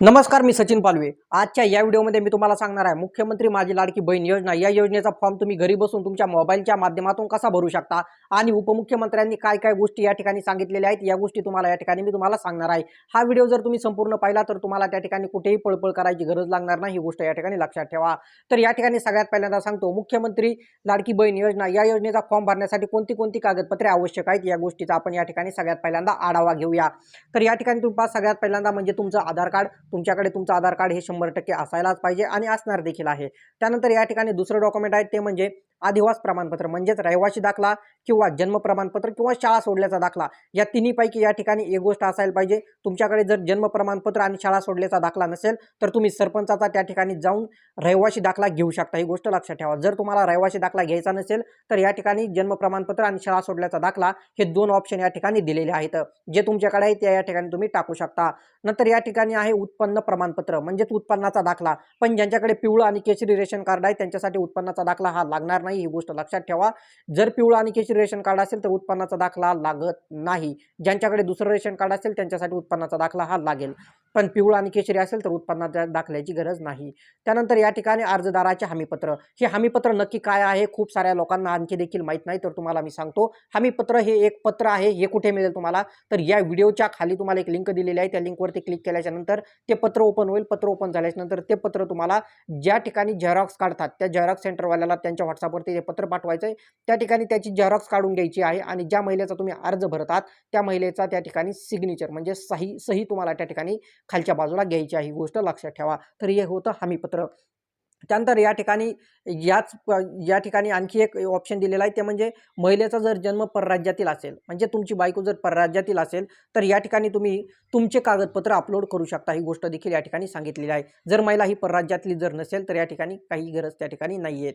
नमस्कार मी सचिन पालवे. आजच्या या व्हिडिओमध्ये मी तुम्हाला सांगणार आहे मुख्यमंत्री माझी लाडकी बहीण योजना. या योजनेचा फॉर्म तुम्ही घरी बसून तुमच्या मोबाईलच्या माध्यमातून कसा भरू शकता आणि उपमुख्यमंत्र्यांनी काय काय गोष्टी या ठिकाणी सांगितलेल्या आहेत या गोष्टी तुम्हाला या ठिकाणी मी तुम्हाला सांगणार आहे. हा व्हिडिओ जर तुम्ही संपूर्ण पाहिला तर तुम्हाला त्या ठिकाणी कुठेही पळपळ करायची गरज लागणार नाही ही गोष्ट या ठिकाणी लक्षात ठेवा. तर या ठिकाणी सगळ्यात पहिल्यांदा सांगतो मुख्यमंत्री लाडकी बहीण योजना. या योजनेचा फॉर्म भरण्यासाठी कोणती कोणती कागदपत्रे आवश्यक आहेत या गोष्टीचा आपण या ठिकाणी सगळ्यात पहिल्यांदा आढावा घेऊया. तर या ठिकाणी तुम्ही सगळ्यात पहिल्यांदा म्हणजे तुमचं आधार कार्ड तुमच्याकडे तुमचं आधार कार्ड हे शंभर टक्के असायलाच पाहिजे आणि असणार देखील आहे. त्यानंतर या ठिकाणी दुसरं डॉक्युमेंट आहे ते म्हणजे आदिवास प्रमाणपत्र म्हणजेच रहिवासी दाखला किंवा जन्म प्रमाणपत्र किंवा शाळा सोडल्याचा दाखला. या तिन्हीपैकी या ठिकाणी एक गोष्ट असायला पाहिजे. तुमच्याकडे जर जन्म प्रमाणपत्र आणि शाळा सोडल्याचा दाखला नसेल तर तुम्ही सरपंचाचा त्या ठिकाणी जाऊन रहिवासी दाखला घेऊ शकता. ही गोष्ट लक्षात ठेवा. जर तुम्हाला रहिवासी दाखला घ्यायचा नसेल तर या ठिकाणी जन्म प्रमाणपत्र आणि शाळा सोडल्याचा दाखला हे दोन ऑप्शन या ठिकाणी दिलेले आहेत जे तुमच्याकडे आहे त्या या ठिकाणी तुम्ही टाकू शकता. नंतर या ठिकाणी आहे उत्पन्न प्रमाणपत्र म्हणजेच उत्पन्नाचा दाखला. पण ज्यांच्याकडे पिवळं आणि केशरी रेशन कार्ड आहे त्यांच्यासाठी उत्पन्नाचा दाखला हा लागणार नाही. ही गोष्ट लक्षात ठेवा. जर पिवळं आणि केशरी रेशन कार्ड असेल तर उत्पन्नाचा दाखला लागत नाही. ज्यांच्याकडे दुसरं रेशन कार्ड असेल त्यांच्यासाठी उत्पन्नाचा दाखला हा लागेल. पण पिवळं आणि केशरी असेल तर उत्पन्नात दाखल्याची गरज नाही. त्यानंतर या ठिकाणी अर्जदाराचे हमीपत्र. हे हमीपत्र नक्की काय आहे? खूप साऱ्या लोकांना आणखी देखील माहीत नाही तर तुम्हाला मी सांगतो. हमीपत्र हे एक पत्र आहे हे कुठे मिळेल तुम्हाला? तर या व्हिडिओच्या खाली तुम्हाला एक लिंक दिलेली आहे. त्या लिंकवरती क्लिक केल्याच्यानंतर ते पत्र ओपन होईल. पत्र ओपन झाल्याच्यानंतर ते पत्र तुम्हाला ज्या ठिकाणी झेरॉक्स काढतात त्या झेरॉक्स सेंटरवाल्याला त्यांच्या व्हॉट्सअपवरती ते पत्र पाठवायचं आहे त्या ठिकाणी त्याची झेरॉक्स काढून घ्यायची आहे आणि ज्या महिलेचा तुम्ही अर्ज भरतात त्या महिलेचा त्या ठिकाणी सिग्नेचर म्हणजे सही सही तुम्हाला त्या ठिकाणी खालच्या बाजूला घ्यायची आहे. ही गोष्ट लक्षात ठेवा. तर हे होतं हमीपत्र. त्यानंतर या ठिकाणी याच प- या ठिकाणी आणखी एक ऑप्शन दिलेला आहे. ते म्हणजे महिलेचा जर जन्म परराज्यातील असेल म्हणजे तुमची बायको जर परराज्यातील असेल तर या ठिकाणी तुम्ही तुमचे कागदपत्र अपलोड करू शकता. ही गोष्ट देखील या ठिकाणी सांगितलेली आहे. जर महिला ही परराज्यातली जर नसेल तर या ठिकाणी काही गरज त्या ठिकाणी नाही आहे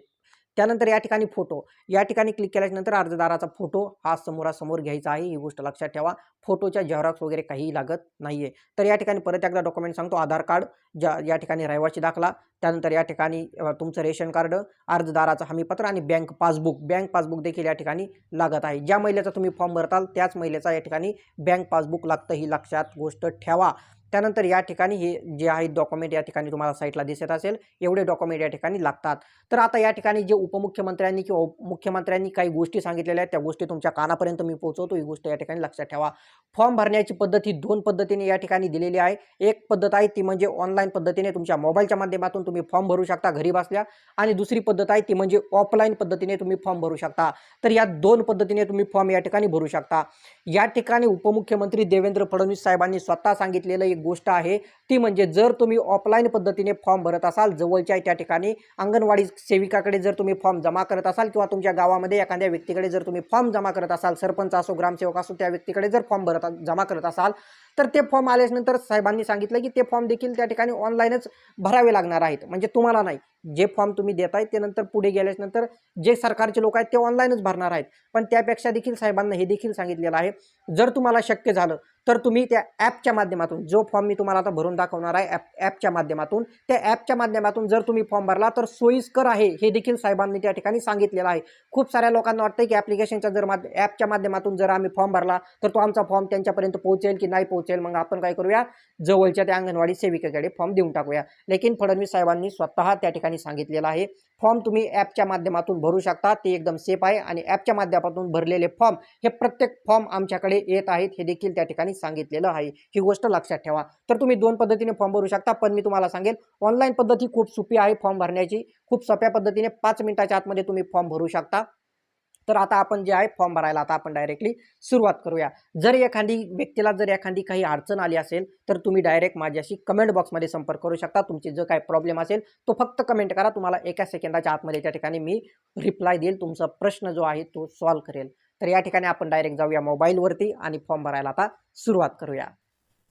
त्यानंतर या ठिकाणी फोटो या ठिकाणी क्लिक केल्याच्यानंतर अर्जदाराचा फोटो हा समोरासमोर घ्यायचा आहे. ही गोष्ट लक्षात ठेवा. फोटोच्या झेरॉक्स वगैरे काही लागत नाही आहे तर या ठिकाणी परत एकदा डॉक्युमेंट सांगतो. आधार कार्ड ज्या या ठिकाणी रहिवासी दाखला. त्यानंतर या ठिकाणी तुमचं रेशन कार्ड अर्जदाराचं हमीपत्र आणि बँक पासबुक बँक पासबुक देखील या ठिकाणी लागत आहे. ज्या महिलेचा तुम्ही फॉर्म भरताल त्याच महिलेचा या ठिकाणी बँक पासबुक लागतं ही लक्षात गोष्ट ठेवा. त्यानंतर या ठिकाणी हे जे आहेत डॉक्युमेंट या ठिकाणी तुम्हाला साईटला दिसत असेल एवढे डॉक्युमेंट या ठिकाणी लागतात. तर आता या ठिकाणी जे उपमुख्यमंत्र्यांनी किंवा उप- मुख्यमंत्र्यांनी काही गोष्टी सांगितलेल्या आहेत त्या गोष्टी तुमच्या कानापर्यंत मी पोहोचवतो. ही गोष्ट या ठिकाणी लक्षात ठेवा. फॉर्म भरण्याची पद्धत ही दोन पद्धतीने या ठिकाणी दिलेली आहे. एक पद्धत आहे ती म्हणजे ऑनलाईन पद्धतीने तुमच्या मोबाईलच्या माध्यमातून तुम्ही फॉर्म भरू शकता घरी बसल्या आणि दुसरी पद्धत आहे ती म्हणजे ऑफलाईन पद्धतीने तुम्ही फॉर्म भरू शकता. तर या दोन पद्धतीने तुम्ही फॉर्म या ठिकाणी भरू शकता. या ठिकाणी उपमुख्यमंत्री देवेंद्र फडणवीस साहेबांनी स्वतः सांगितलेलं एक गोष्ट आहे ती म्हणजे जर तुम्ही ऑफलाईन पद्धतीने फॉर्म भरत असाल जवळच्या त्या ठिकाणी अंगणवाडी सेविकाकडे जर तुम्ही फॉर्म जमा करत असाल किंवा तुमच्या गावामध्ये एखाद्या व्यक्तीकडे जर तुम्ही फॉर्म जमा करत असाल सरपंच असो ग्रामसेवक असो त्या व्यक्तीकडे जर फॉर्म भरत जमा करत असाल तर ते फॉर्म आल्याच्यानंतर साहेबांनी सांगितलं की ते फॉर्म देखील त्या ठिकाणी ऑनलाईनच भरावे लागणार आहेत. म्हणजे तुम्हाला नाही. जे फॉर्म तुम्ही देत आहेत ते नंतर पुढे गेल्याच्यानंतर जे सरकारचे लोक आहेत ते ऑनलाईनच भरणार आहेत. पण त्यापेक्षा देखील साहेबांना हे देखील सांगितलेलं आहे. जर तुम्हाला शक्य झालं तर तुम्ही त्या ॲपच्या माध्यमातून जो फॉर्म मी तुम्हाला आता भरून दाखवणार आहे ॲप ॲपच्या माध्यमातून त्या ॲपच्या माध्यमातून जर तुम्ही फॉर्म भरला तर सोयीस्कर आहे हे देखील साहेबांनी त्या ठिकाणी सांगितलेलं आहे. खूप साऱ्या लोकांना वाटतं की ॲप्लिकेशनच्या जर माध्य ॲपच्या माध्यमातून जर आम्ही फॉर्म भरला तर तो आमचा फॉर्म त्यांच्यापर्यंत पोहोचेल की नाही पोहोचेल मग आपण काय करूया? जवळच्या त्या अंगणवाडी सेविकेकडे फॉर्म देऊन टाकूया. लेकिन फडणवीस साहेबांनी स्वतः त्या ठिकाणी सांगितलेलं आहे. फॉर्म तुम्ही ॲपच्या माध्यमातून भरू शकता. ते एकदम सेफ आहे आणि ॲपच्या माध्यमातून भरलेले फॉर्म हे प्रत्येक फॉर्म आमच्याकडे येत आहेत हे देखील त्या ठिकाणी सांगितलेलं आहे. ही गोष्ट लक्षात ठेवा. तर तुम्ही दोन पद्धतीने फॉर्म भरू शकता पण मी तुम्हाला सांगेल ऑनलाईन पद्धती खूप सोपी आहे फॉर्म भरण्याची. खूप सोप्या पद्धतीने पाच मिनिटाच्या आतमध्ये तुम्ही फॉर्म भरू शकता. तर आता आपण जे आहे फॉर्म भरायला आता आपण डायरेक्टली सुरुवात करूया. जर एखादी व्यक्तीला जर एखादी काही अडचण आली असेल तर तुम्ही डायरेक्ट माझ्याशी कमेंट बॉक्समध्ये संपर्क करू शकता. तुमची जो काय प्रॉब्लेम असेल तो फक्त कमेंट करा. तुम्हाला एका सेकंदाच्या आतमध्ये त्या ठिकाणी मी रिप्लाय देईल. तुमचा प्रश्न जो आहे तो सॉल्व्ह करेल. तर या ठिकाणी आपण डायरेक्ट जाऊया मोबाईलवरती आणि फॉर्म भरायला आता सुरुवात करूया.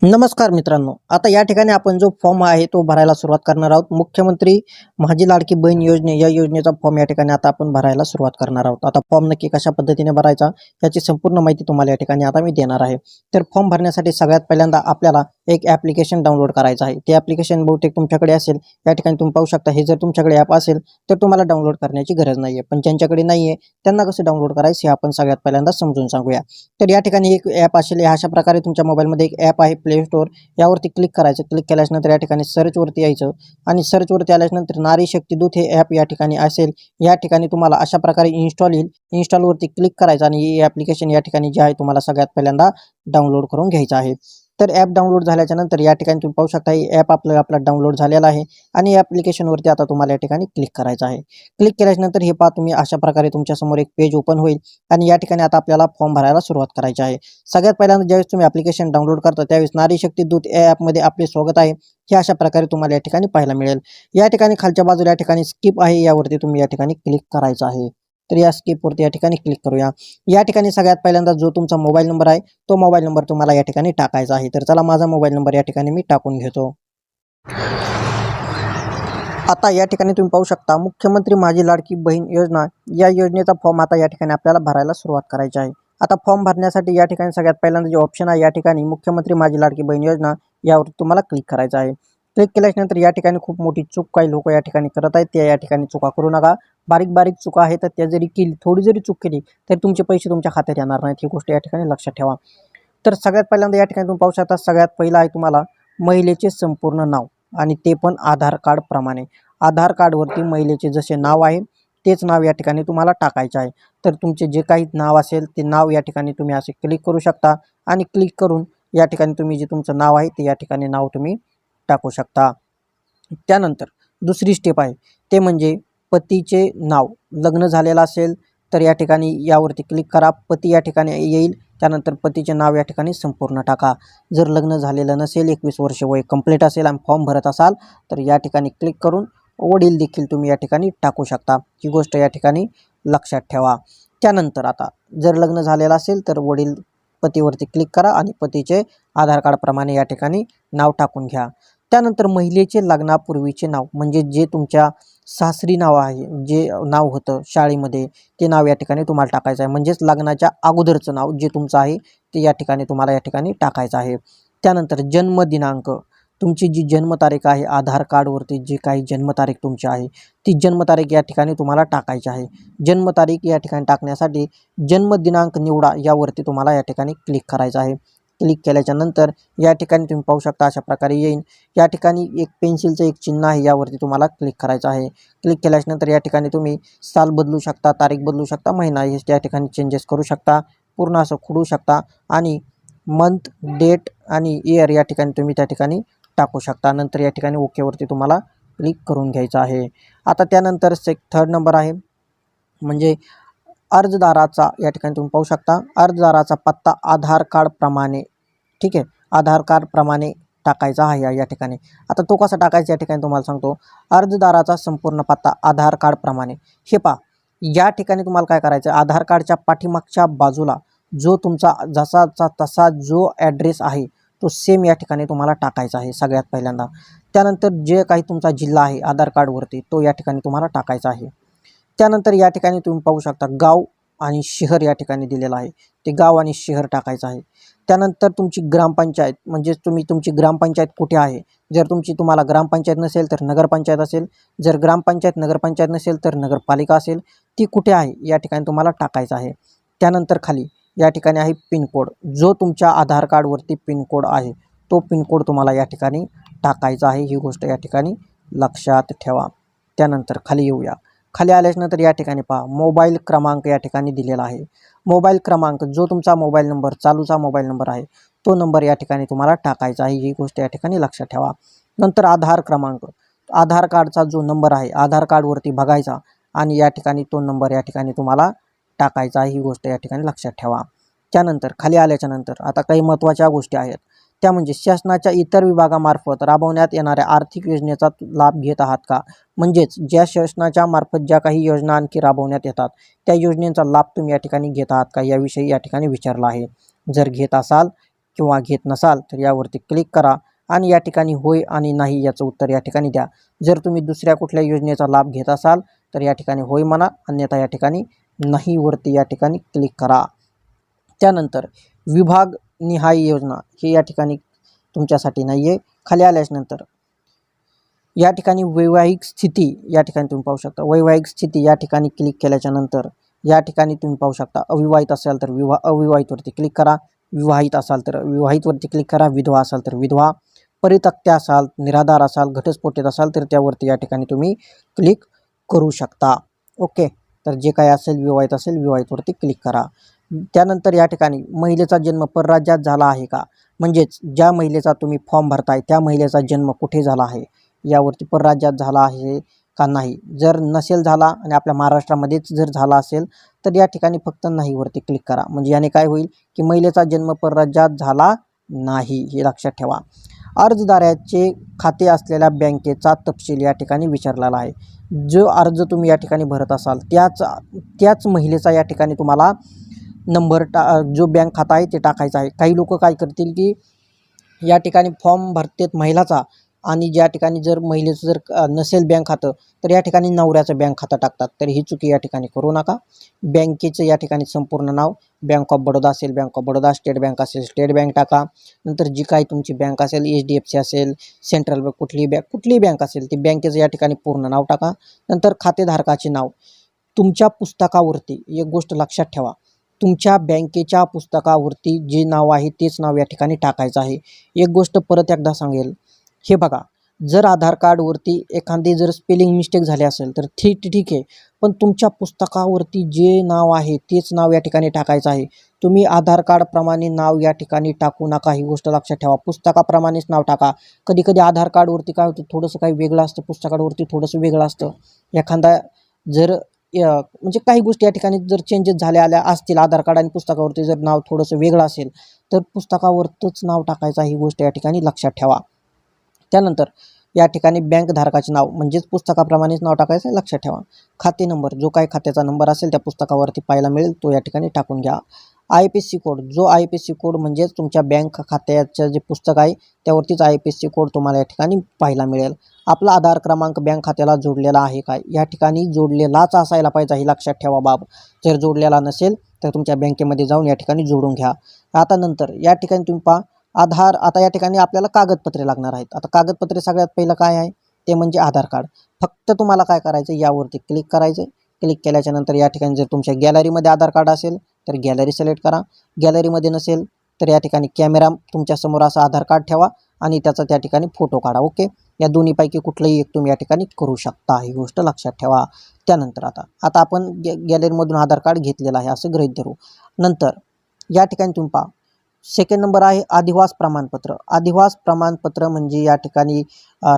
नमस्कार मित्रांनो. आता या ठिकाणी आपण जो फॉर्म आहे तो भरायला सुरुवात करणार आहोत. मुख्यमंत्री माझी लाडकी बहीण योजने या योजनेचा फॉर्म या ठिकाणी आता आपण भरायला सुरुवात करणार आहोत. आता फॉर्म नक्की कशा पद्धतीने भरायचा याची संपूर्ण माहिती तुम्हाला या ठिकाणी आता मी देणार आहे. तर फॉर्म भरण्यासाठी सगळ्यात पहिल्यांदा आपल्याला एक ॲप्लिकेशन डाउनलोड करायचं आहे. ते ॲप्लिकेशन बहुतेक तुमच्याकडे असेल या ठिकाणी तुम्ही पाहू शकता. हे जर तुमच्याकडे ॲप असेल तर तुम्हाला डाउनलोड करण्याची गरज नाही आहे पण ज्यांच्याकडे नाही आहे त्यांना कसं डाउनलोड करायचं हे आपण सगळ्यात पहिल्यांदा समजून सांगूया. तर या ठिकाणी एक ॲप असेल या अशा प्रकारे तुमच्या मोबाईलमध्ये एक ॲप आहे प्ले स्टोअर यावरती क्लिक करायचं. क्लिक केल्याच्यानंतर या ठिकाणी सर्चवरती यायचं. आणि सर्चवरती आल्याच्यानंतर नारी शक्ती दूत हे ॲप या ठिकाणी असेल. या ठिकाणी तुम्हाला अशा प्रकारे इन्स्टॉल येईल. इन्स्टॉलवरती क्लिक करायचं आणि हे ॲप्लिकेशन या ठिकाणी जे आहे तुम्हाला सगळ्यात पहिल्यांदा डाउनलोड करून घ्यायचं आहे. तर ॲप डाउनलोड झाल्याच्यानंतर या ठिकाणी तुम्ही पाहू शकता हे ॲप आपलं आपला डाउनलोड झालेला आहे. आणि या ॲप्लिकेशनवरती आता तुम्हाला या ठिकाणी क्लिक करायचं आहे. क्लिक केल्याच्यानंतर हे पहा तुम्ही अशा प्रकारे तुमच्यासमोर एक पेज ओपन होईल. आणि या ठिकाणी आता आपल्याला फॉर्म भरायला सुरुवात करायची आहे. सगळ्यात पहिल्यांदा ज्यावेळेस तुम्ही ॲप्लिकेशन डाउनलोड करता त्यावेळेस नारी शक्ती दूत या ॲपमध्ये आपले स्वागत आहे. हे अशा प्रकारे तुम्हाला या ठिकाणी पाहायला मिळेल. या ठिकाणी खालच्या बाजूला या ठिकाणी स्किप आहे यावरती तुम्ही या ठिकाणी क्लिक करायचं आहे. तर या स्किपवरती या ठिकाणी क्लिक करूया. या ठिकाणी सगळ्यात पहिल्यांदा जो तुमचा मोबाईल नंबर आहे तो मोबाईल नंबर तुम्हाला या ठिकाणी टाकायचा आहे. तर चला माझा मोबाईल नंबर या ठिकाणी मी टाकून घेतो. आता या ठिकाणी तुम्ही पाहू शकता मुख्यमंत्री माझी लाडकी बहीण योजना या योजनेचा फॉर्म आता या ठिकाणी आपल्याला भरायला सुरुवात करायची आहे. आता फॉर्म भरण्यासाठी या ठिकाणी सगळ्यात पहिल्यांदा जे ऑप्शन आहे या ठिकाणी मुख्यमंत्री माझी लाडकी बहीण योजना यावर तुम्हाला क्लिक करायचं आहे. क्लिक केल्याच्यानंतर या ठिकाणी खूप मोठी चूक काही लोक या ठिकाणी करत आहेत. त्या या ठिकाणी चुका करू नका. बारीक बारीक चुका आहेत. तर त्या जरी केली थोडी जरी चूक केली तरी तुमचे पैसे तुमच्या खात्यात येणार नाहीत. ही गोष्ट या ठिकाणी लक्षात ठेवा. तर सगळ्यात पहिल्यांदा या ठिकाणी तुम्ही पाहू शकता सगळ्यात पहिलं आहे तुम्हाला महिलेचे संपूर्ण नाव आणि ते पण आधार कार्डप्रमाणे आधार कार्डवरती महिलेचे जसे नाव आहे तेच नाव या ठिकाणी तुम्हाला टाकायचे आहे. तर तुमचे जे काही नाव असेल ते नाव या ठिकाणी तुम्ही असे क्लिक करू शकता आणि क्लिक करून या ठिकाणी तुम्ही जे तुमचं नाव आहे ते या ठिकाणी नाव तुम्ही टाकू शकता. त्यानंतर दुसरी स्टेप आहे. ते म्हणजे पतीचे नाव. लग्न झालेलं असेल तर या ठिकाणी यावरती क्लिक करा. पती या ठिकाणी येईल. त्यानंतर पतीचे नाव या ठिकाणी संपूर्ण टाका. जर लग्न झालेलं नसेल एकवीस वर्ष वय कंप्लीट असेल आणि फॉर्म भरत असाल तर या ठिकाणी क्लिक करून वडील देखील तुम्ही या ठिकाणी टाकू शकता. ही गोष्ट या ठिकाणी लक्षात ठेवा. त्यानंतर आता जर लग्न झालेलं असेल तर वडील पतीवरती क्लिक करा आणि पतीचे आधार कार्डप्रमाणे या ठिकाणी नाव टाकून घ्या. त्यानंतर महिलेचे लग्नापूर्वीचे नाव म्हणजे जे तुमच्या सासरी नाव आहे जे नाव होतं शाळेमध्ये ते नाव या ठिकाणी तुम्हाला टाकायचं आहे. म्हणजेच लग्नाच्या अगोदरचं नाव जे तुमचं आहे ते या ठिकाणी तुम्हाला या ठिकाणी टाकायचं आहे. त्यानंतर जन्मदिनांक. तुमची जी जन्मतारीख आहे आधार कार्डवरती जी काही जन्मतारीख तुमची आहे ती जन्मतारीख या ठिकाणी तुम्हाला टाकायची आहे. जन्मतारीख या ठिकाणी टाकण्यासाठी जन्मदिनांक निवडा यावरती तुम्हाला या ठिकाणी क्लिक करायचं आहे. क्लिक केल्याच्यानंतर या ठिकाणी तुम्ही पाहू शकता अशा प्रकारे येईल या ठिकाणी एक पेन्सिलचं एक चिन्ह आहे यावरती तुम्हाला क्लिक करायचं आहे. क्लिक केल्याच्यानंतर या ठिकाणी तुम्ही साल बदलू शकता तारीख बदलू शकता महिना हे त्या ठिकाणी चेंजेस करू शकता. पूर्ण असं खुडू शकता आणि मंथ डेट आणि इयर या ठिकाणी तुम्ही त्या ठिकाणी टाकू शकता. नंतर या ठिकाणी ओकेवरती तुम्हाला क्लिक करून घ्यायचं आहे. आता त्यानंतर से थर्ड नंबर आहे. म्हणजे अर्जदाराचा या ठिकाणी तुम्ही पाहू शकता. अर्जदाराचा पत्ता आधार कार्डप्रमाणे ठीक आहे? आधार कार्डप्रमाणे टाकायचा आहे या या ठिकाणी. आता तो कसा टाकायचा या ठिकाणी तुम्हाला सांगतो. अर्जदाराचा संपूर्ण पत्ता आधार कार्डप्रमाणे हे पा या ठिकाणी तुम्हाला काय करायचं आहे? आधार कार्डच्या पाठीमागच्या बाजूला जो तुमचा जसाचा तसा जो ॲड्रेस आहे तो सेम या ठिकाणी तुम्हाला टाकायचा आहे सगळ्यात पहिल्यांदा. त्यानंतर जे काही तुमचा जिल्हा आहे आधार कार्डवरती तो या ठिकाणी तुम्हाला टाकायचा आहे. त्यानंतर या ठिकाणी तुम्ही पाहू शकता गाव आणि शहर या ठिकाणी दिलेलं आहे. ते गाव आणि शहर टाकायचं आहे. त्यानंतर तुमची ग्रामपंचायत म्हणजेच तुम्ही तुमची ग्रामपंचायत कुठे आहे? जर तुमची तुम्हाला ग्रामपंचायत नसेल तर नगरपंचायत असेल. जर ग्रामपंचायत नगरपंचायत नसेल तर नगरपालिका असेल. ती कुठे आहे? या ठिकाणी तुम्हाला टाकायचं आहे. त्यानंतर खाली या ठिकाणी आहे पिनकोड. जो तुमच्या आधार कार्डवरती पिनकोड आहे तो पिनकोड तुम्हाला या ठिकाणी टाकायचा आहे. ही गोष्ट या ठिकाणी लक्षात ठेवा. त्यानंतर खाली येऊया. खाली आल्याच्यानंतर या ठिकाणी पहा मोबाईल क्रमांक या ठिकाणी दिलेला आहे. मोबाईल क्रमांक जो तुमचा मोबाईल नंबर चालूचा मोबाईल नंबर आहे तो नंबर या ठिकाणी तुम्हाला टाकायचा आहे. ही गोष्ट या ठिकाणी लक्षात ठेवा. नंतर आधार क्रमांक आधार कार्डचा जो नंबर आहे आधार कार्डवरती बघायचा आणि या ठिकाणी तो नंबर या ठिकाणी तुम्हाला टाकायचा आहे. ही गोष्ट या ठिकाणी लक्षात ठेवा. त्यानंतर खाली आल्याच्यानंतर आता काही महत्त्वाच्या गोष्टी आहेत. त्या म्हणजे शासनाच्या इतर विभागामार्फत राबवण्यात येणाऱ्या आर्थिक योजनेचा लाभ घेत आहात का? म्हणजेच ज्या शासनाच्या मार्फत ज्या काही योजना आणखी राबवण्यात येतात त्या योजनेचा लाभ तुम्ही या ठिकाणी घेत आहात का? याविषयी या ठिकाणी विचारलं आहे. जर घेत असाल किंवा घेत नसाल तर यावरती क्लिक करा आणि या ठिकाणी होय आणि नाही याचं उत्तर या ठिकाणी द्या. जर तुम्ही दुसऱ्या कुठल्या योजनेचा लाभ घेत असाल तर या ठिकाणी होय म्हणा अन्यथा या ठिकाणी नाहीवरती या ठिकाणी क्लिक करा. त्यानंतर विभाग निहाय योजना ही या ठिकाणी तुमच्यासाठी नाही आहे खाली आल्याच्यानंतर या ठिकाणी वैवाहिक स्थिती या ठिकाणी तुम्ही पाहू शकता. वैवाहिक स्थिती या ठिकाणी क्लिक केल्याच्यानंतर या ठिकाणी तुम्ही पाहू शकता. अविवाहित असाल तर विवाह अविवाहितवरती क्लिक करा. विवाहित असाल तर विवाहितवरती क्लिक करा. विधवा असाल तर विधवा. परितक्त्या असाल निराधार असाल घटस्फोटीत असाल तर त्यावरती या ठिकाणी तुम्ही क्लिक करू शकता. ओके तर जे काही असेल विवाहित असेल विवाहितवरती क्लिक करा. त्यानंतर या ठिकाणी महिलेचा जन्म परराज्यात झाला आहे का? म्हणजेच ज्या महिलेचा तुम्ही फॉर्म भरताय त्या महिलेचा जन्म कुठे झाला आहे? यावरती परराज्यात झाला आहे का नाही? जर नसेल झाला आणि आपल्या महाराष्ट्रामध्येच जर झाला असेल तर या ठिकाणी फक्त नाहीवरती क्लिक करा. म्हणजे याने काय होईल की महिलेचा जन्म परराज्यात झाला नाही हे लक्षात ठेवा. अर्जदाराचे खाते असलेल्या बँकेचा तपशील या ठिकाणी विचारलेला आहे. जो अर्ज तुम्ही या ठिकाणी भरत असाल त्याच त्याच महिलेचा या ठिकाणी तुम्हाला नंबर टा जो बँक खाता आहे ते टाकायचा आहे. काही लोक काय करतील की या ठिकाणी फॉर्म भरतेत महिलाचा आणि ज्या ठिकाणी जर महिलेचं जर नसेल बँक खातं तर या ठिकाणी नवऱ्याचं बँक खातं टाकतात. तर ही चुकी या ठिकाणी करू नका. बँकेचं या ठिकाणी संपूर्ण नाव बँक ऑफ बडोदा असेल bank of Baroda state bank असेल स्टेट बँक टाका. नंतर जी काही तुमची बँक असेल एच डी एफ सी असेल सेंट्रल बँक कुठलीही बँक कुठलीही बँक असेल ती बँकेचं या ठिकाणी पूर्ण नाव टाका. नंतर खातेधारकाचे नाव. तुमच्या पुस्तकावरती एक गोष्ट लक्षात ठेवा. तुमच्या बँकेच्या पुस्तकावरती जे नाव आहे तेच नाव या ठिकाणी टाकायचं आहे. एक गोष्ट परत एकदा सांगेल. हे बघा जर आधार कार्डवरती एखादी जर स्पेलिंग मिस्टेक झाली असेल तर ठीक ठीक आहे. पण तुमच्या पुस्तकावरती जे नाव आहे तेच नाव या ठिकाणी टाकायचं आहे. तुम्ही आधार कार्डप्रमाणे नाव या ठिकाणी टाकू नका. ही गोष्ट लक्षात ठेवा. पुस्तकाप्रमाणेच नाव टाका. कधी कधी आधार कार्डवरती काय होतं थोडंसं काही वेगळं असतं. पुस्तकावरती थोडंसं वेगळं असतं. एखादा जर म्हणजे काही गोष्टी या ठिकाणी जर चेंजेस झाल्या आल्या असतील आधार कार्ड आणि पुस्तकावरती जर नाव थोडंसं वेगळं असेल तर पुस्तकावरतच नाव टाकायचं ही गोष्ट या ठिकाणी लक्षात ठेवा. त्यानंतर या ठिकाणी बँक धारकाचे नाव म्हणजेच पुस्तकाप्रमाणेच नाव टाकायचं आहे, लक्षात ठेवा. खाते नंबर जो काही खात्याचा नंबर असेल त्या पुस्तकावरती पाहायला मिळेल तो या ठिकाणी टाकून घ्या. I P S C code. जो I P S C code म्हणजेच तुमच्या बँक खात्याचं जे पुस्तक आहे त्यावरतीच I P S C code तुम्हाला या ठिकाणी पाहायला मिळेल. आपला आधार क्रमांक बँक खात्याला जोडलेला आहे का? या ठिकाणी जोडलेलाच असायला पाहिजे हे लक्षात ठेवा बाब. जर जोडलेला नसेल तर तुमच्या बँकेमध्ये जाऊन या ठिकाणी जोडून घ्या. आता नंतर या ठिकाणी तुम्ही पहा आधार आता या ठिकाणी आपल्याला कागदपत्रे लागणार आहेत. आता कागदपत्रे सगळ्यात पहिलं काय आहे? ते म्हणजे आधार कार्ड. फक्त तुम्हाला काय करायचं यावरती क्लिक करायचं क्लिक केल्याच्यानंतर या ठिकाणी जर तुमच्या गॅलरीमध्ये आधार कार्ड असेल तर गॅलरी सिलेक्ट करा. गॅलरीमध्ये नसेल तर या ठिकाणी कॅमेरा तुमच्यासमोर असा आधार कार्ड ठेवा आणि त्याचा त्या ठिकाणी फोटो काढा ओके या दोन्हीपैकी कुठलंही एक तुम्ही या ठिकाणी करू शकता. ही गोष्ट लक्षात ठेवा. त्यानंतर आता आता आपण गॅ गॅलरीमधून आधार कार्ड घेतलेलं आहे असं गृहीत धरू. नंतर या ठिकाणी तुम्ही पहा. सेकंड नंबर आहे आदिवास प्रमाणपत्र. आदिवास प्रमाणपत्र म्हणजे या ठिकाणी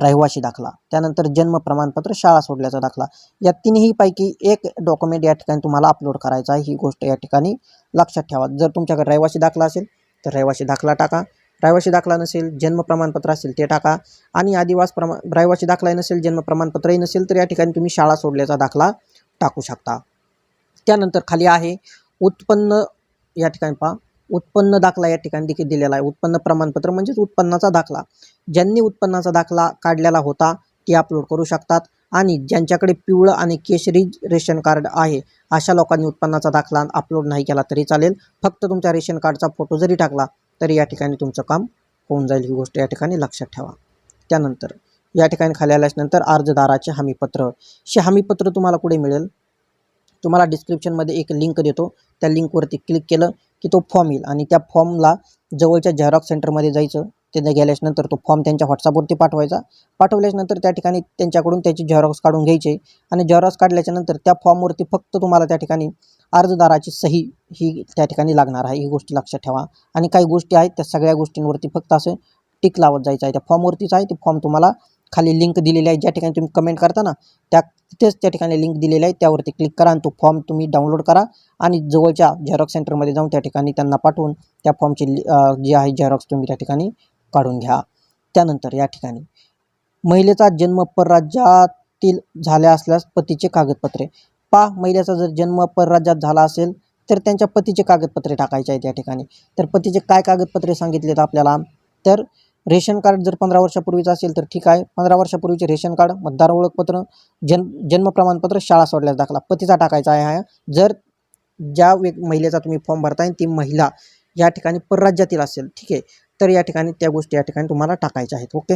रहिवासी दाखला. त्यानंतर जन्म प्रमाणपत्र शाळा सोडल्याचा दाखला. या तिन्हीपैकी एक डॉक्युमेंट या ठिकाणी तुम्हाला अपलोड करायचा आहे. ही गोष्ट या ठिकाणी लक्षात ठेवा. जर तुमच्याकडे रहिवासी दाखला असेल तर रहिवासी दाखला टाका. रहिवासी दाखला नसेल जन्म प्रमाणपत्र असेल ते टाका. आणि आदिवास प्रमा रहिवासी दाखलाही नसेल जन्म प्रमाणपत्रही नसेल तर या ठिकाणी तुम्ही शाळा सोडल्याचा दाखला टाकू शकता. त्यानंतर खाली आहे उत्पन्न या ठिकाणी पहा. उत्पन्न दाखला या ठिकाणी देखील दिलेला आहे. उत्पन्न प्रमाणपत्र म्हणजेच उत्पन्नाचा दाखला. ज्यांनी उत्पन्नाचा दाखला काढलेला होता ते अपलोड करू शकतात. आणि ज्यांच्याकडे पिवळं आणि केशरी रेशन कार्ड आहे अशा लोकांनी उत्पन्नाचा दाखला अपलोड नाही केला तरी चालेल. फक्त तुमच्या रेशन कार्डचा फोटो जरी टाकला तरी या ठिकाणी तुमचं काम होऊन जाईल. ही गोष्ट या ठिकाणी लक्षात ठेवा. त्यानंतर या ठिकाणी खाली आल्याच्यानंतर अर्जदाराचे हमीपत्र. हे हमीपत्र तुम्हाला कुठे मिळेल? तुम्हाला डिस्क्रिप्शनमध्ये एक लिंक देतो. त्या लिंकवरती क्लिक केलं. की तो फॉर्म येईल. आणि त्या फॉर्मला जवळच्या झेरॉक्स सेंटरमध्ये जायचं तिथे गेल्याच्यानंतर तो फॉर्म त्यांच्या व्हॉट्सअपवरती पाठवायचा. पाठवल्याच्यानंतर त्या ठिकाणी त्यांच्याकडून त्याची झेरॉक्स काढून घ्यायचे. आणि झेरॉक्स काढल्याच्यानंतर त्या फॉर्मवरती फक्त तुम्हाला त्या ठिकाणी अर्जदाराची सही ही त्या ठिकाणी लागणार आहे. ही गोष्ट लक्षात ठेवा. आणि काही गोष्टी आहेत त्या सगळ्या गोष्टींवरती फक्त असं टिक लावत जायचं आहे. त्या फॉर्मवरतीच आहे ते फॉर्म तुम्हाला खाली लिंक दिलेली आहे. ज्या ठिकाणी तुम्ही कमेंट करता ना त्या तिथेच त्या ठिकाणी लिंक दिलेली आहे. त्यावरती क्लिक करा आणि तो फॉर्म तुम्ही डाउनलोड करा आणि जवळच्या झेरॉक्स सेंटरमध्ये जाऊन त्या ठिकाणी त्यांना पाठवून त्या फॉर्मची जी आहे झेरॉक्स तुम्ही त्या ठिकाणी काढून घ्या. त्यानंतर या ठिकाणी महिलेचा जन्म परराज्यातील झाल्या असल्यास पतीचे कागदपत्रे. पा महिलेचा जर जन्म परराज्यात झाला असेल तर त्यांच्या पतीचे कागदपत्रे टाकायचे आहेत या ठिकाणी. तर पतीचे काय कागदपत्रे सांगितलेत आपल्याला? तर रेशन कार्ड जर पंधरा वर्षापूर्वीचं असेल तर ठीक आहे. पंधरा वर्षापूर्वीचे रेशन कार्ड मतदार ओळखपत्र जन जन्म प्रमाणपत्र शाळा सोडल्यास दाखला. पतीचा टाकायचा आहे हा. जर ज्या वे महिलेचा तुम्ही फॉर्म भरताय ती महिला या ठिकाणी परराज्यातील असेल ठीक आहे तर या ठिकाणी त्या गोष्टी या ठिकाणी तुम्हाला टाकायच्या आहेत ओके?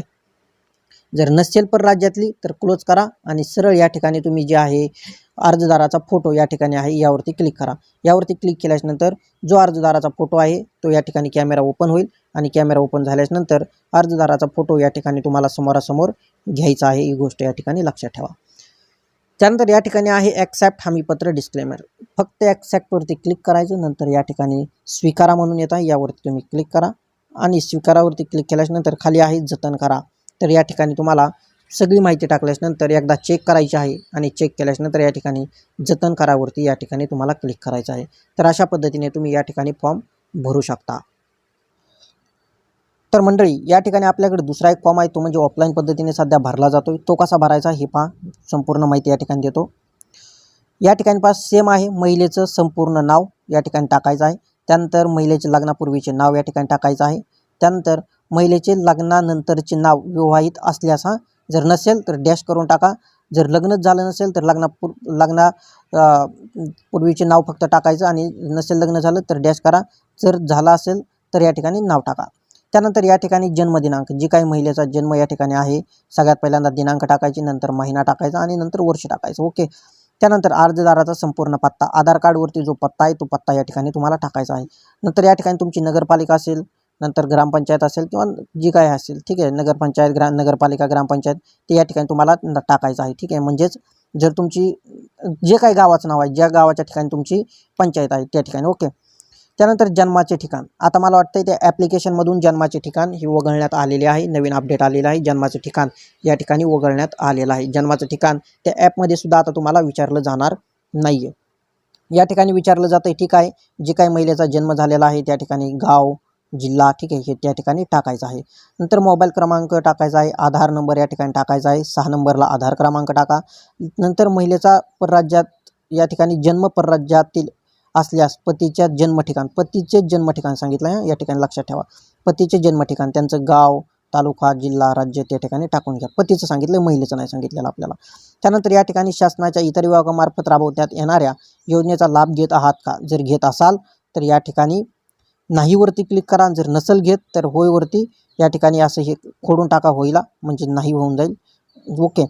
जर नसेल परराज्यातली तर क्लोज करा आणि सरळ या ठिकाणी तुम्ही जे आहे अर्जदाराचा फोटो या ठिकाणी आहे यावरती क्लिक करा. यावरती क्लिक केल्याच्यानंतर जो अर्जदाराचा फोटो आहे तो या ठिकाणी कॅमेरा ओपन होईल. आणि कॅमेरा ओपन झाल्याच्यानंतर अर्जदाराचा फोटो या ठिकाणी तुम्हाला समोरासमोर घ्यायचा आहे. ही गोष्ट या ठिकाणी लक्षात ठेवा. त्यानंतर या ठिकाणी आहे ॲक्सेप्ट हमीपत्र डिस्क्लेमर फक्त ॲक्सेप्टवरती क्लिक करायचं नंतर या ठिकाणी स्वीकारा म्हणून येत आहे. यावरती तुम्ही क्लिक करा आणि स्वीकारावरती क्लिक केल्याच्यानंतर खाली आहे जतन करा. तर या ठिकाणी तुम्हाला सगळी माहिती टाकल्याच्यानंतर एकदा चेक करायची आहे आणि चेक केल्याच्यानंतर या ठिकाणी जतन करावरती या ठिकाणी तुम्हाला क्लिक करायचं आहे. तर अशा पद्धतीने तुम्ही या ठिकाणी फॉर्म भरू शकता. तर मंडळी या ठिकाणी आपल्याकडे दुसरा एक फॉर्म आहे. तो म्हणजे ऑफलाईन पद्धतीने सध्या भरला जातो तो कसा भरायचा हे पहा. संपूर्ण माहिती या ठिकाणी देतो. या ठिकाणी पहा सेम आहे. महिलेचं संपूर्ण नाव या ठिकाणी टाकायचं आहे. त्यानंतर महिलेचे लग्नापूर्वीचे नाव या ठिकाणी टाकायचं आहे. त्यानंतर महिलेचे लग्नानंतरचे नाव विवाहित असल्यास हा जर नसेल तर डॅश करून टाका. जर लग्नच झालं नसेल तर लग्नापूर लग्ना पूर्वीचे नाव फक्त टाकायचं आणि नसेल लग्न झालं तर डॅश करा. जर झालं असेल तर या ठिकाणी नाव टाका. त्यानंतर या ठिकाणी जन्मदिनांक जी काही महिलेचा जन्म या ठिकाणी आहे सगळ्यात पहिल्यांदा दिनांक टाकायची नंतर महिना टाकायचा आणि नंतर वर्ष टाकायचं ओके. त्यानंतर अर्जदाराचा संपूर्ण पत्ता आधार कार्डवरती जो पत्ता आहे तो पत्ता या ठिकाणी तुम्हाला टाकायचा आहे. नंतर या ठिकाणी तुमची नगरपालिका असेल नंतर ग्रामपंचायत असेल किंवा जी काय असेल ठीक आहे नगरपंचायत ग्रा नगरपालिका ग्रामपंचायत ते या ठिकाणी तुम्हाला टाकायचं आहे ठीक आहे. म्हणजेच जर तुमची जे काही गावाचं नाव आहे ज्या गावाच्या ठिकाणी तुमची पंचायत आहे त्या ठिकाणी ओके. त्यानंतर जन्माचे ठिकाण. आता मला वाटतं त्या ॲप्लिकेशनमधून जन्माचे ठिकाण हे वगळण्यात आलेले आहे. नवीन अपडेट आलेलं आहे. जन्माचे ठिकाण या ठिकाणी वगळण्यात आलेलं आहे. जन्माचं ठिकाण त्या ॲपमध्ये सुद्धा आता तुम्हाला विचारलं जाणार नाही आहे या ठिकाणी विचारलं जातं आहे ठीक आहे. जे काही महिलेचा जन्म झालेला आहे त्या ठिकाणी गाव जिल्हा ठीक आहे हे त्या ठिकाणी टाकायचं आहे. नंतर मोबाईल क्रमांक टाकायचा आहे आधार नंबर या ठिकाणी टाकायचा आहे. सहा नंबरला आधार क्रमांक टाका. नंतर महिलेचा परराज्यात या ठिकाणी जन्म परराज्यातील असल्यास पतीच्या जन्म ठिकाण पतीचे जन्म ठिकाण सांगितलं आहे या ठिकाणी लक्षात ठेवा. पतीचे जन्म ठिकाण त्यांचं गाव तालुका जिल्हा राज्य त्या ठिकाणी टाकून घ्या. पतीचं सांगितलं महिलेचं नाही सांगितलेलं आपल्याला. त्यानंतर या ठिकाणी शासनाच्या इतर विभागामार्फत राबवण्यात येणाऱ्या योजनेचा लाभ घेत आहात का? जर घेत असाल तर या ठिकाणी नाहीवरती क्लिक करा. जर नसेल घेत तर होयवरती या ठिकाणी असं हे खोडून टाका होईला म्हणजे नाही होऊन जाईल. ओके.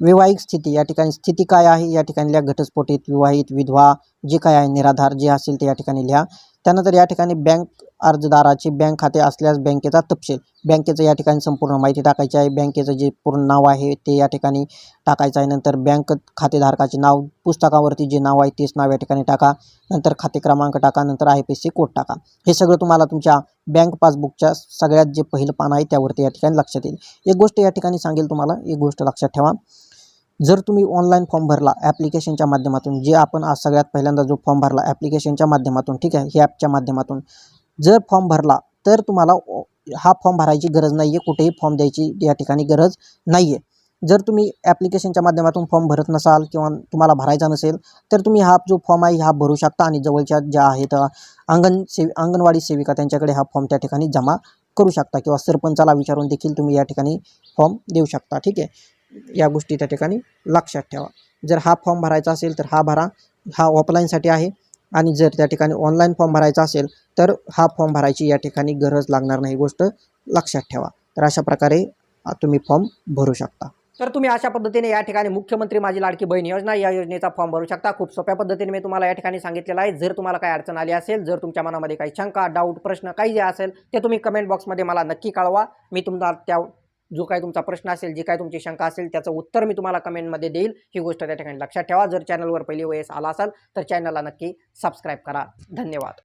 वैवाहिक स्थिती या ठिकाणी स्थिती काय आहे? या ठिकाणी लिहा घटस्फोटित विवाहित विधवा जे काय आहे निराधार जे असेल ते या ठिकाणी लिहा. त्यानंतर या ठिकाणी बँक अर्जदाराचे बँक खाते असल्यास बँकेचा तपशील बँकेचं या ठिकाणी संपूर्ण माहिती टाकायची आहे. बँकेचं जे पूर्ण नाव आहे ते या ठिकाणी टाकायचं आहे. नंतर बँक खातेधारकाचे नाव पुस्तकावरती जे नाव आहे तेच नाव या ठिकाणी टाका. नंतर खाते क्रमांक टाका. नंतर आय पी सी कोड टाका. हे सगळं तुम्हाला तुमच्या बँक पासबुकच्या सगळ्यात जे पहिलं पान आहे त्यावरती या ठिकाणी लक्षात येईल. एक गोष्ट या ठिकाणी सांगेल तुम्हाला. एक गोष्ट लक्षात ठेवा. जर तुम्ही ऑनलाईन फॉर्म भरला ॲप्लिकेशनच्या माध्यमातून जे आपण आज सगळ्यात पहिल्यांदा जो फॉर्म भरला ॲप्लिकेशनच्या माध्यमातून ठीक आहे ह्या ॲपच्या माध्यमातून जर फॉर्म भरला तर तुम्हाला हा फॉर्म भरायची गरज नाही आहे कुठेही फॉर्म द्यायची या ठिकाणी गरज नाही आहे जर तुम्ही ॲप्लिकेशनच्या माध्यमातून फॉर्म भरत नसाल किंवा तुम्हाला भरायचा नसेल तर तुम्ही हा जो फॉर्म आहे हा भरू शकता आणि जवळच्या ज्या आहेत अंगण सेवि अंगणवाडी सेविका त्यांच्याकडे हा फॉर्म त्या ठिकाणी जमा करू शकता किंवा सरपंचाला विचारून देखील तुम्ही या ठिकाणी फॉर्म देऊ शकता ठीक आहे. या गोष्टी त्या ठिकाणी लक्षात ठेवा. जर हा फॉर्म भरायचा असेल तर हा भरा. हा ऑफलाईनसाठी आहे. आणि जर त्या ठिकाणी ऑनलाईन फॉर्म भरायचा असेल तर हा फॉर्म भरायची या ठिकाणी गरज लागणार नाही. गोष्ट लक्षात ठेवा. तर अशा प्रकारे तुम्ही फॉर्म भरू शकता. तर तुम्ही अशा पद्धतीने या ठिकाणी मुख्यमंत्री माझी लाडकी बहीण योजना या योजनेचा फॉर्म भरू शकता. खूप सोप्या पद्धतीने मी तुम्हाला या ठिकाणी सांगितलेलं आहे. जर तुम्हाला काही अडचण आली असेल जर तुमच्या मनामध्ये काही शंका डाऊट प्रश्न काही जे असेल ते तुम्ही कमेंट बॉक्समध्ये मला नक्की कळवा. मी तुम्हाला त्या जो काही तुमचा प्रश्न असेल जी काही तुमची शंका असेल त्याचं उत्तर मी तुम्हाला कमेंटमध्ये देईल. ही गोष्ट त्या ठिकाणी लक्षात ठेवा. जर चॅनलवर पहिली वेळेस आला असाल तर चॅनलला नक्की सबस्क्राईब करा. धन्यवाद.